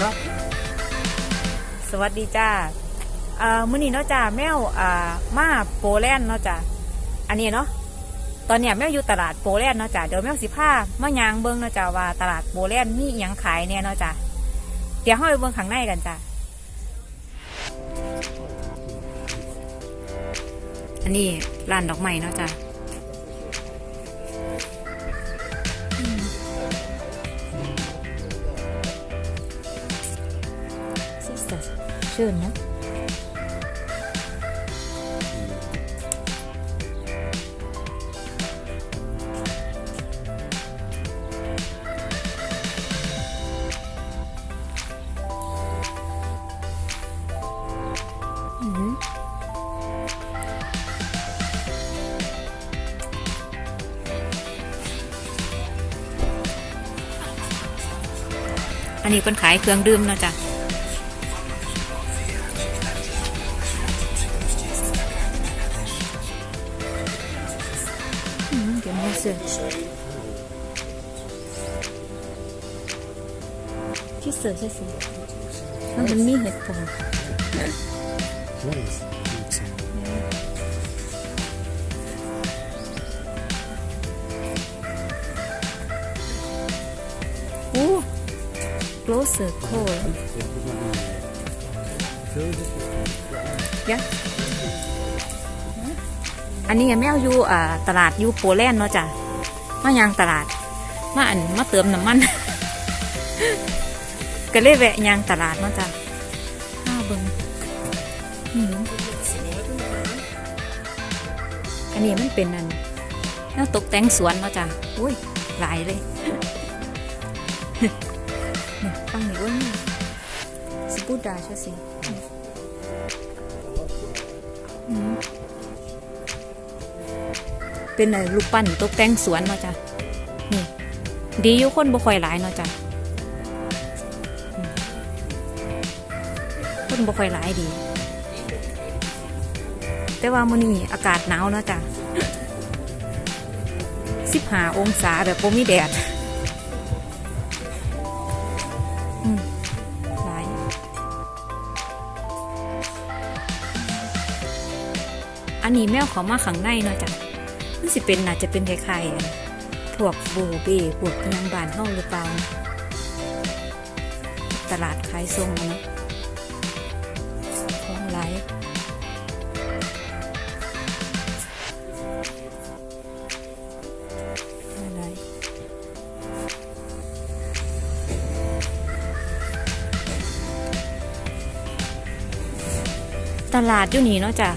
ครับสวัสดีจ้าเอ่อมื้อนี้เนาะจ้าแมวอ่ามาโปแลนด์เนาะจ้าอันนี้เนาะตอนเนี้ยแมวอยู่ตลาดโปแลนด์เนาะจ้าเดี๋ยวแมวสิพามายางเบิ่งเนาะจ้าว่าตลาดโปแลนด์มีอิหยังขายแน่เนาะจ้าเดี๋ยวเฮาไปเบิ่งข้างในกันจ้าอันนี้ร้านดอกไม้เนาะจ้า ชื่นนะอันนี้เป็นขายเครื่องดื่มเนาะจ้ะ มเดี๋ยวมาเสิร์ฟที่ อันนี้แมวอยู่อ่าตลาดอยู่โปแลนด์เนาะจ้ะมายางตลาด มาอันมาเติมน้ำมัน ก็เลยแวะยางตลาดเนาะจ้ะข้าเบิ้งอันนี้มันเป็นอันแนวตกแต่งสวนเนาะจ้ะอุ้ยหลายเลยฟังหน่อยว่านี่สปูดาใช่สิอืม เป็นอะไรรูปปั้นตกแต่งสวนเนาะจ้ะนี่ดีอยู่คนบ่ค่อยหลายเนาะจ้ะคนบ่ค่อยหลายดี แต่ว่ามื้อนี้อากาศหนาวเนาะจ้ะสิบห้าองศาแบบบ่มีแดดหลายอันนี้แมวเขามาขังในเนาะจ้ะ มันสิเป็นน่าจะเป็นคล้ายๆพวกโบเบพวกอิหยังบานเฮาหรือเปล่า ตลาดขายส่งนะของหลายหลตลาดอยู่นี่เนาะจ้ะ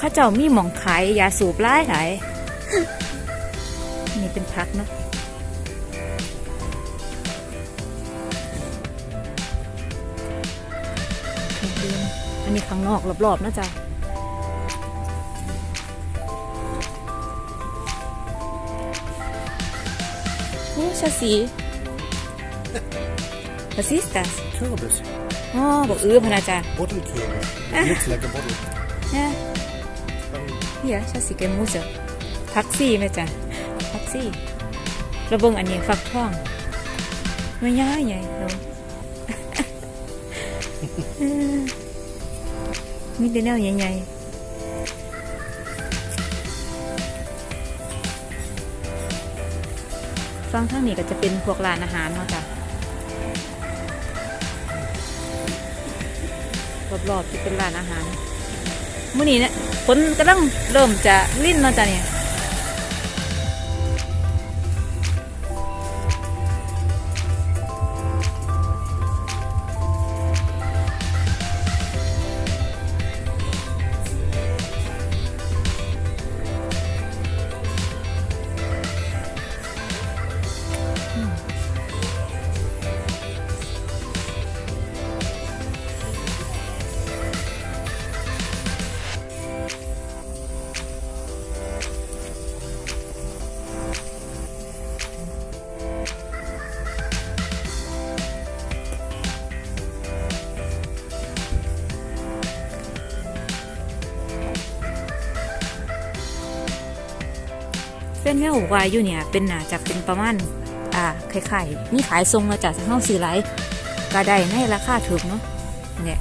ข้าเจ้ามีหมองขายยาสูบไล่หลาย นี่เป็นพักเนาะเครื่องดื่มอันนี้ข้างนอกรอบๆเนาะจ้ะโอ้ชาสีชาซิสตัส Kürbis. อ๋อบอกอื้อพะนาจ้ะ Bottelkürbis. Looks like a bottle. Yeah. Hier, ich hasse die Gemüse. พักซี่ไหมจ๊ะพักซี่ระเบิงอันนี้ฟักทองไม่ย่ายใหญ่เรามีแต่แนวใหญ่ๆฟังทางนี้ก็จะเป็นพวกร้านอาหารเนาะจ้ะรอบๆที่เป็นร้านอาหารเมื่อนี้เนี่ยฝนกำลังเริ่มจะลิ่นเนาะจ้ะเนี่ย เส้นแม่หูวายอยู่เนี่ย เป็นหนาจะเป็นประมาณอ่าไข่ๆนี่ขายทรงเราจากเฮาซื้อไรก็ได้ในราคาถูกเนาะเนี่ย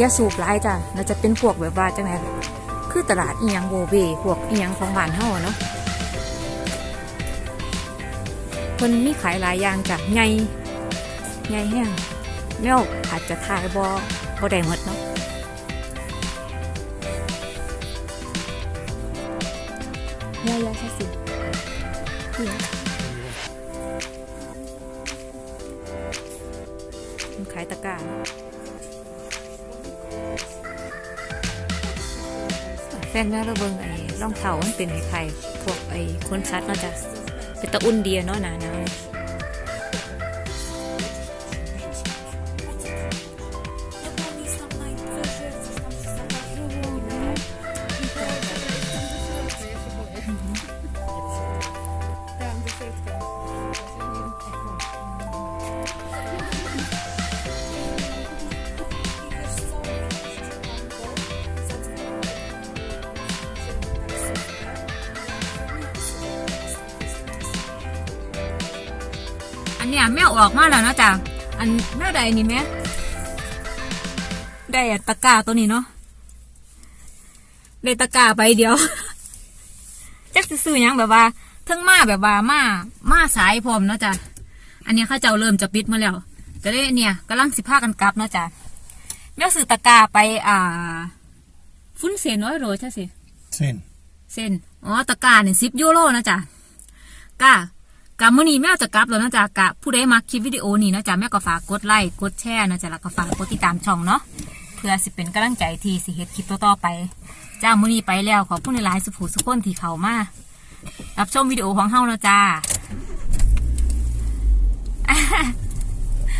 ยาสูบหลายจ้ะเราจะเป็นพวกแบบว่าจังไงคือตลาดอีหยังโบเบพวกอีหยังของบ้านเฮาอเนาะคนมีขายหลายอย่างจ้ะไงไงแห้งแมวอาจจะทายบอบอได้หมดเนาะ ยายาช่สินี่นะมันขายตะกร้าแฟนแม่เราเบิ่งไอ้ร่องเท้ามันเป็นไอ้ไข่พวกไอ้คนชัดเนาะจ้ะเป็นตะอุ่นเดียเนาะหนาหนาว เนี้ยแม่ออกมาแล้วนะจ๊ะอันแม่ใดนี่แม่ได้อะตะกร้าตัวนี้เนาะได้ตะกร้าไปเดียวจักสิซื้อหยังแบบว่าเทั้งมาแบบว่ามามาสายพร้อมเนาะจ๊ะอันเนี้ยเข้าเจ้าเริ่มจะปิดมาแล้วก็เลยเนี่ยกำลังสิพากันกลับเนาะจ๊ะแม่ซื้อตะกร้าไปอ่า ฟุ้นเซนน้อยโรใช่สิ Sen. เส้นอ๋อตะกร้าเนี่ยสิบยูโรนะจ๊ะก้า กะมื้อนี้แม่จะกลับแล้วนะจ๊ะกะผู้ใดมาคลิปวิดีโอนี้นะจ๊ะแม่ก็ฝากกดไลค์กดแชร์นะจ๊ะแล้วก็ฝากกดติดตามช่องเนาะเพื่อสิเป็นกำลังใจที่สิเฮ็ดคลิปต่อๆไปจ้ามื่อนี้ไปแล้วขอบคุณหลายๆสุภูสุคนที่เข้ามารับชมวิดีโอของเฮานะจ๊ะ